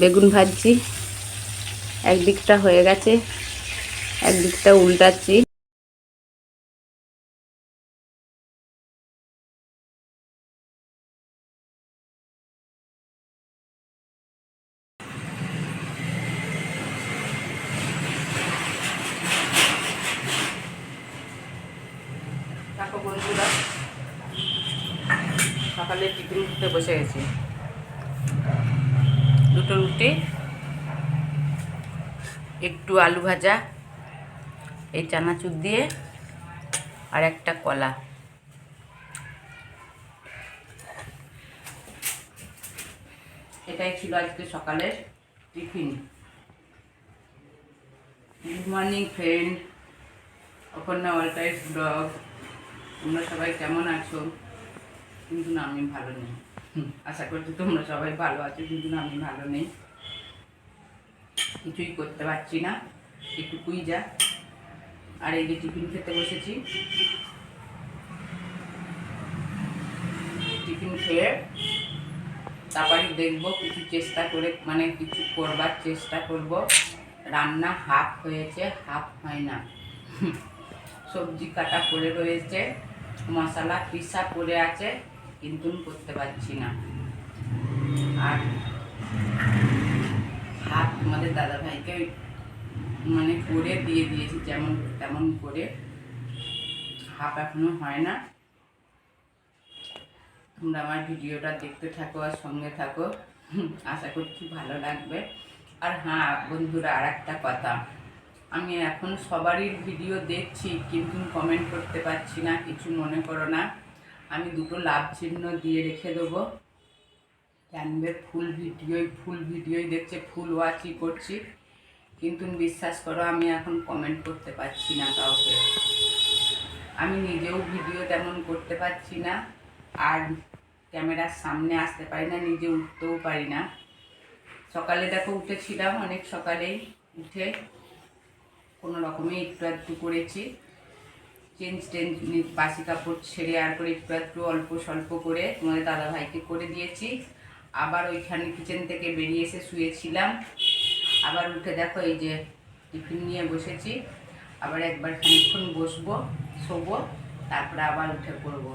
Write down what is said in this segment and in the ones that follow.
বেগুন ভাজছি। একদিকটা হয়ে গেছে একদিকটা উল্টাচ্ছি। সকালে টিফিন উঠতে বসে গেছি। রুটি একটু আলু ভাজা, এই চানাচুর দিয়ে আর একটা কলা। এটাই ছিল আজকে সকালের tiffin. Good morning friend Aparna ওয়ালটাইস blog তোমরা সবাই কেমন আছো? কিন্তু না, আমি ভালো নেই। আশা করছি তোমরা সবাই ভালো আছো, কিন্তু আমি ভালো নেই। কিছুই করতে পারছি না একটুকুই যা। আর এই যে টিফিন খেতে বসেছি। টিফিন খেয়ে তারপরে দেখব কিছু চেষ্টা করে মানে কিছু করবার চেষ্টা করব। রান্না হাফ হয়েছে হাফ হয় না। সবজি কাটা পড়ে রয়েছে, মশলা পিসা পড়ে আছে। কিন্তু করতে পারছি না। আর হাত আমাদের দাদা ভাইকে মানে করে দিয়ে দিয়েছি, যেমন, তেমন করে। হাফ এখনও হয় না। তোমরা আমার ভিডিওটা দেখতে থাকো আর সঙ্গে থাকো। আশা করছি ভালো লাগবে। আর হ্যাঁ বন্ধুরা আর একটা কথা। আমি এখন সবারই ভিডিও দেখছি, কিন্তু কমেন্ট করতে পারছি না, কিছু মনে করো না। আমি দুটো লাভ চিহ্ন দিয়ে রেখে দেবো। জানবে ফুল ভিডিওই ফুল ভিডিওই দেখছে, ফুল ওয়াচই করছি। কিন্তু বিশ্বাস করো, আমি এখন কমেন্ট করতে পারছি না কাউকে। আমি নিজেও ভিডিও তেমন করতে পারছি না। আর ক্যামেরার সামনে আসতে পারি না, নিজে উঠতেও পারি না। সকালে দেখো, উঠেছিলাম অনেক সকালেই। উঠে কোনো রকমে একটু একটু করেছি। চেঞ্জ টেঞ্জ বাসি কাপড় ছেড়ে আর করে একটু একটু অল্প স্বল্প করে তোমাদের দাদা ভাইকে করে দিয়েছি। আবার ওইখানে কিচেন থেকে বেরিয়ে এসে শুয়েছিলাম। আবার উঠে দেখো এই যে টিফিন নিয়ে বসেছি। আবার একবার খানিক্ষণ বসবো, শোবো, তারপরে আবার উঠে পড়ব।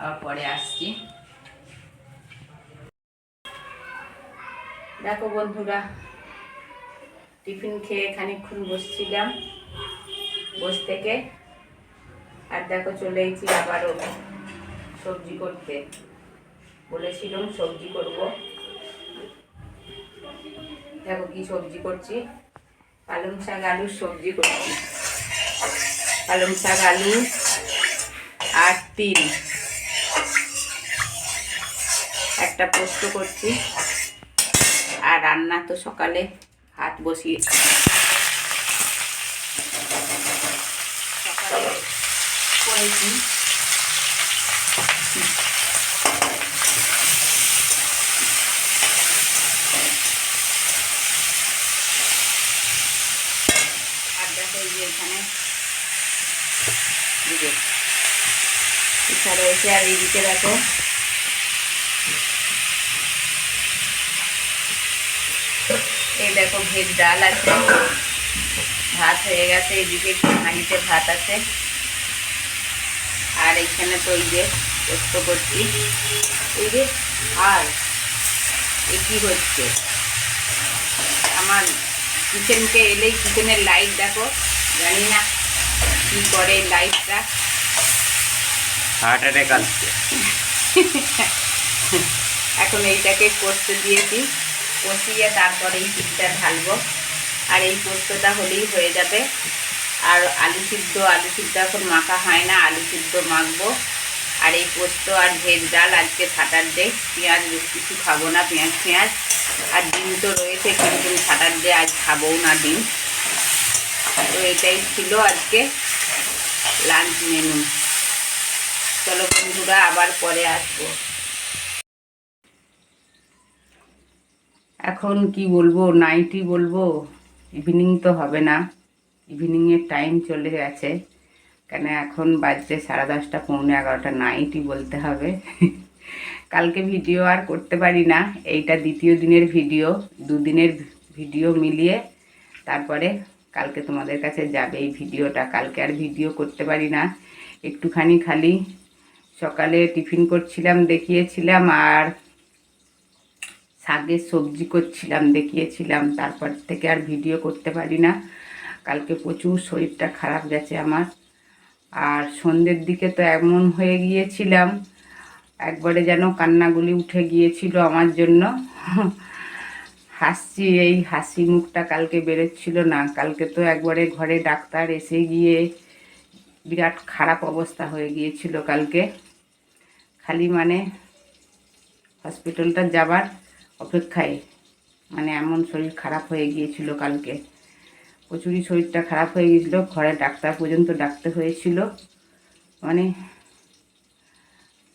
আবার পরে আসছি। দেখো বন্ধুরা, টিফিন খেয়ে খানিক্ষণ বসছিলাম। বস থেকে। আর দেখো, চলে এসেছি আবারও সবজি করতে। বলেছিলাম সবজি করব। দেখো কি সবজি করছি। পালং শাক, আলুর সবজি করছি। পালং শাক, আলু আর তিল। একটা পোস্ত করছি। আর রান্না তো সকালে ভাত বসিয়ে সকালে করেছি এইদিকে দেখো। এই দেখো ভেজ ডাল আছে ভাত হয়ে গেছে একটু হাঁড়িতে ভাত আছে। আর এখানে তো ওই যে পোস্ত করছি। এই যে আর এ কি হচ্ছে? আমার কিচেনকে এলেই কিচেনের লাইট দেখো জানি না কি করে লাইটটা হার্ট অ্যাটাক আসছে। এখন এইটাকে কষতে দিয়েছি কষিয়ে তারপরে এই পিঠটা ঢালবো। আর এই পোস্তটা হলেই হয়ে যাবে। আর আলু সিদ্ধ আলু সিদ্ধ এখন মাখা হয় না, আলু সিদ্ধ মাখবো। আর এই পোস্ত আর ভেজ ডাল, আজকে স্যাটারডে পেঁয়াজ বেশ কিছু খাব না, পেঁয়াজ পেঁয়াজ। আর ডিম তো রয়েছে, কিন্তু স্যাটারডে আজ খাবোও না ডিম। তো এটাই ছিল আজকে লাঞ্চ মেনু। চলো বন্ধুরা, আবার পরে আসব। এখন কি বলব নাইটি বলব, ইভিনিং তো হবে না। ইভিনিংয়ের টাইম চলে গেছে। কেন এখন বাজছে সাড়ে দশটা, পৌনে এগারোটা নাইটই বলতে হবে। কালকে ভিডিও আর করতে পারি না। এইটা দ্বিতীয় দিনের ভিডিও দুদিনের ভিডিও মিলিয়ে তারপরে কালকে তোমাদের কাছে যাবে এই ভিডিওটা কালকে আর ভিডিও করতে পারি না। একটুখানি খালি সকালে টিফিন করছিলাম, দেখিয়েছিলাম আর শাকের সবজি করছিলাম, দেখিয়েছিলাম। তারপর থেকে আর ভিডিও করতে পারি না। কালকে প্রচুর শরীরটা খারাপ গেছে আমার। আর সন্ধ্যের দিকে তো এমন হয়ে গিয়েছিলাম, একবারে যেন কান্নাগুলি উঠে গিয়েছিল আমার জন্য। হাসছি, এই হাসি মুখটা কালকে বেরোচ্ছিল না। কালকে তো একবারে ঘরে ডাক্তার এসে গিয়ে বিরাট খারাপ অবস্থা হয়ে গিয়েছিল কালকে। খালি মানে হসপিটালটা যাবার অপেক্ষায় মানে এমন শরীর খারাপ হয়ে গিয়েছিল কালকে। প্রচুরই শরীরটা খারাপ হয়ে গিয়েছিল ঘরে ডাক্তার পর্যন্ত ডাকতে হয়েছিল। মানে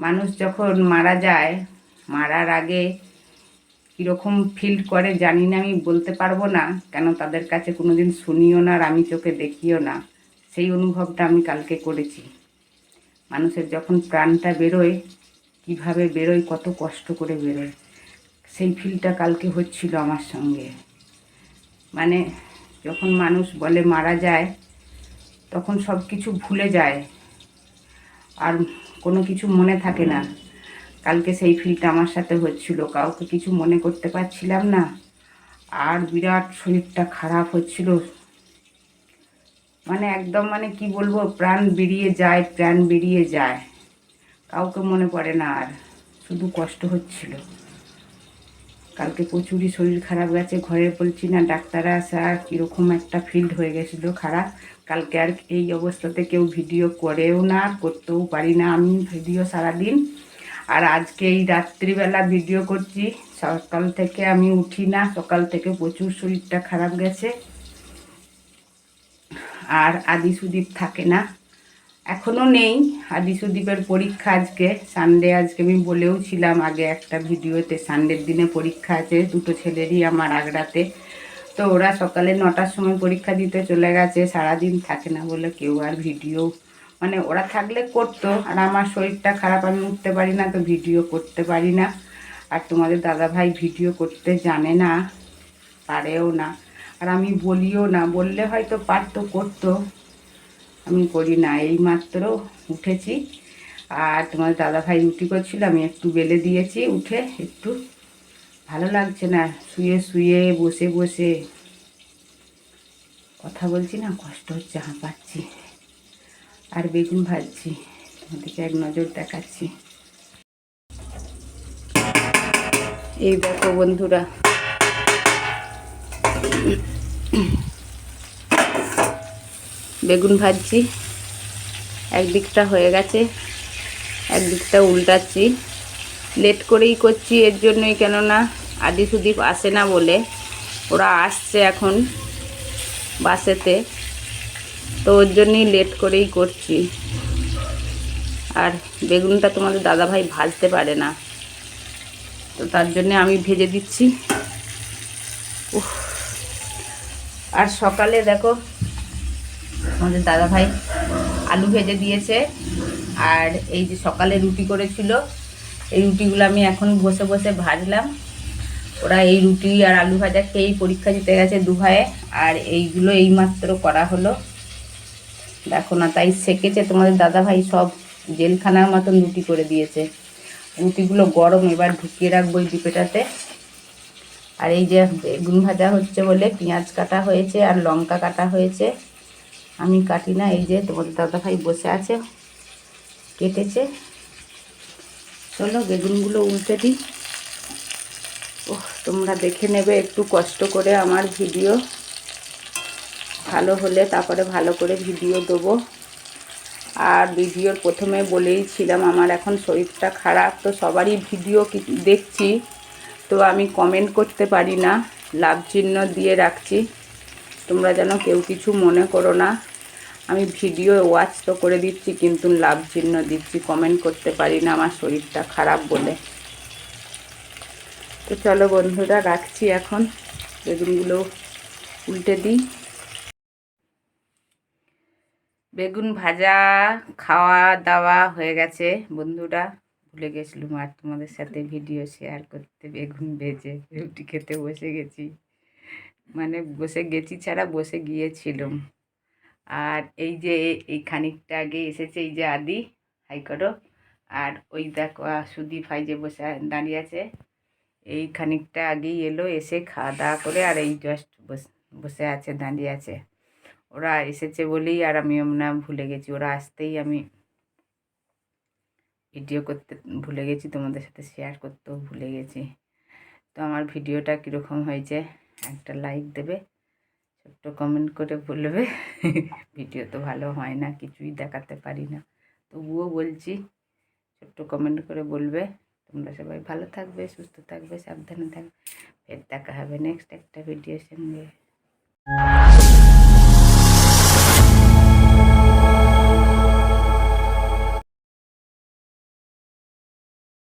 মানুষ যখন মারা যায়, মারার আগে কীরকম ফিল করে জানি না, আমি বলতে পারব না, কেন তাদের কাছে কোনো দিন শুনিও না আর আমি চোখে দেখিও না। সেই অনুভবটা আমি কালকে করেছি। মানুষের যখন প্রাণটা বেরোয়, কীভাবে বেরোয়, কত কষ্ট করে বেরোয়, সেই ফিলটা কালকে হচ্ছিল আমার সঙ্গে। মানে যখন মানুষ বলে মারা যায়, তখন সব কিছু ভুলে যায়। আর কোনো কিছু মনে থাকে না। কালকে সেই ফিলটা আমার সাথে হচ্ছিল। কাউকে কিছু মনে করতে পারছিলাম না। আর বিরাট শরীরটা খারাপ হচ্ছিল। মানে একদম মানে কি বলব, প্রাণ বেরিয়ে যায়, প্রাণ বেরিয়ে যায়। কাউকে মনে পড়ে না আর। শুধু কষ্ট হচ্ছিল। কালকে প্রচুরই শরীর খারাপ গেছে ঘরে বলছি, না ডাক্তাররা আসা, কীরকম একটা ফিল্ড হয়ে গেছিল খারাপ। কালকে আর এই অবস্থাতে কেউ ভিডিও করেও না, করতেও পারি না আমি ভিডিও সারাদিন। আর আজকে এই রাত্রিবেলা ভিডিও করছি, সকাল থেকে আমি উঠি না, সকাল থেকে প্রচুর শরীরটা খারাপ গেছে। আর আদি সুদীপ থাকে না এখনও নেই। সুদীপের পরীক্ষা আজকে। সানডে আজকে আমি বলেও ছিলাম আগে একটা ভিডিওতে সানডের দিনে পরীক্ষা আছে দুটো ছেলেরই আমার আগ্রাতে। তো ওরা সকালে নটার সময় পরীক্ষা দিতে চলে গেছে, সারাদিন থাকে না বলে কেউ আর ভিডিও মানে ওরা থাকলে করতো। আর আমার শরীরটা খারাপ, আমি উঠতে পারি না, তো ভিডিও করতে পারি না। আর তোমাদের দাদা ভাই ভিডিও করতে জানে না, পারেও না। আর আমি বলিও না, বললে হয়তো পারতো, করতো। আমি করি না এই মাত্র উঠেছি। আর তোমার দাদা ভাই রুটি করছিল, আমি একটু বেলে দিয়েছি, উঠে একটু ভালো লাগছে না, শুয়ে শুয়ে বসে বসে। কথা বলছি না, কষ্ট হচ্ছে, হাঁপাচ্ছি। আর বেগুন ভাজছি, তোমাদেরকে এক নজর দেখাচ্ছি। এই দেখো বন্ধুরা। বেগুন ভাজছি। একদিকটা হয়ে গেছে, একদিকটা উল্টাচ্ছি। লেট করেই করছি এর জন্যই, কেননা আদি সুদীপ আসে না বলে। ওরা আসছে এখন বাসেতে, তো ওর জন্যই লেট করেই করছি। আর বেগুনটা তোমাদের দাদাভাই ভাজতে পারে না। তো তার জন্যে আমি ভেজে দিচ্ছি। আর সকালে দেখো আমাদের দাদা ভাই আলু ভেজে দিয়েছে। আর এই যে সকালে রুটি করেছিল, এই রুটিগুলো আমি এখন বসে বসে ভাজলাম। ওরা এই রুটি আর আলু ভাজা খেয়েই পরীক্ষা দিতে গেছে দু ভাইয়ে আর এইগুলো এইমাত্র করা হলো। দেখো না, তাই সেকেছে তোমাদের দাদা ভাই সব জেলখানার মতন রুটি করে দিয়েছে। রুটিগুলো গরম, এবার ঢুকিয়ে রাখব এই ডিপেটাতে। আর এই যে বেগুন ভাজা হচ্ছে বলে পেঁয়াজ কাটা হয়েছে আর লঙ্কা কাটা হয়েছে। আমি কাটি না, এই যে তোমাদের দাদা ভাই বসে আছে, কেটেছে। চলো বেগুনগুলো উল্টে দিই। ও তোমরা দেখে নেবে, একটু কষ্ট করে আমার ভিডিও। ভালো হলে তারপরে ভালো করে ভিডিও দেবো। আর ভিডিওর প্রথমে বলেই ছিলাম, আমার এখন শরীরটা খারাপ, তো সবারই ভিডিও দেখছি। তো আমি কমেন্ট করতে পারি না লাভ চিহ্ন দিয়ে রাখছি। তোমরা যেন কেউ কিছু মনে করো না। আমি ভিডিও ওয়াচ তো করে দিচ্ছি, কিন্তু লাভ চিহ্ন দিচ্ছি কমেন্ট করতে পারি না, আমার শরীরটা খারাপ বলে। তো চলো বন্ধুরা, রাখছি এখন। বেগুনগুলো উল্টে দিই। বেগুন ভাজা খাওয়া দাওয়া হয়ে গেছে। বন্ধুরা, ভুলে গেছিলাম আর তোমাদের সাথে ভিডিও শেয়ার করতে। বেগুন ভেজে রুটি খেতে বসে গেছি। মানে বসে গেছি ছাড়া বসে গিয়েছিলাম। আর এই যে এই খানিকটা আগে এসেছে এই যে আদি হাইকোর্টও আর ওই দেখো সুদীপ ভাই যে বসে দাঁড়িয়ে আছে, এই খানিকটা আগেই এলো এসে খাওয়া দাওয়া করে আর এই জাস্ট বসে আছে, দাঁড়িয়ে আছে। ওরা এসেছে বলেই আর আমি না ভুলে গেছি, ওরা আসতেই আমি ভিডিও করতে ভুলে গেছি, তোমাদের সাথে শেয়ার করতেও ভুলে গেছি। তো আমার ভিডিওটা কীরকম হয়েছে? একটা লাইক দেবে, ছোট্ট কমেন্ট করে বলবে ভিডিও তো ভালো হয় না, কিছুই দেখাতে পারি না। তবুও বলছি, ছোট্ট কমেন্ট করে বলবে, তোমরা সবাই ভালো থাকবে, সুস্থ থাকবে, সাবধানে থাকবে, ফের দেখা হবে নেক্সট একটা ভিডিওর সঙ্গে।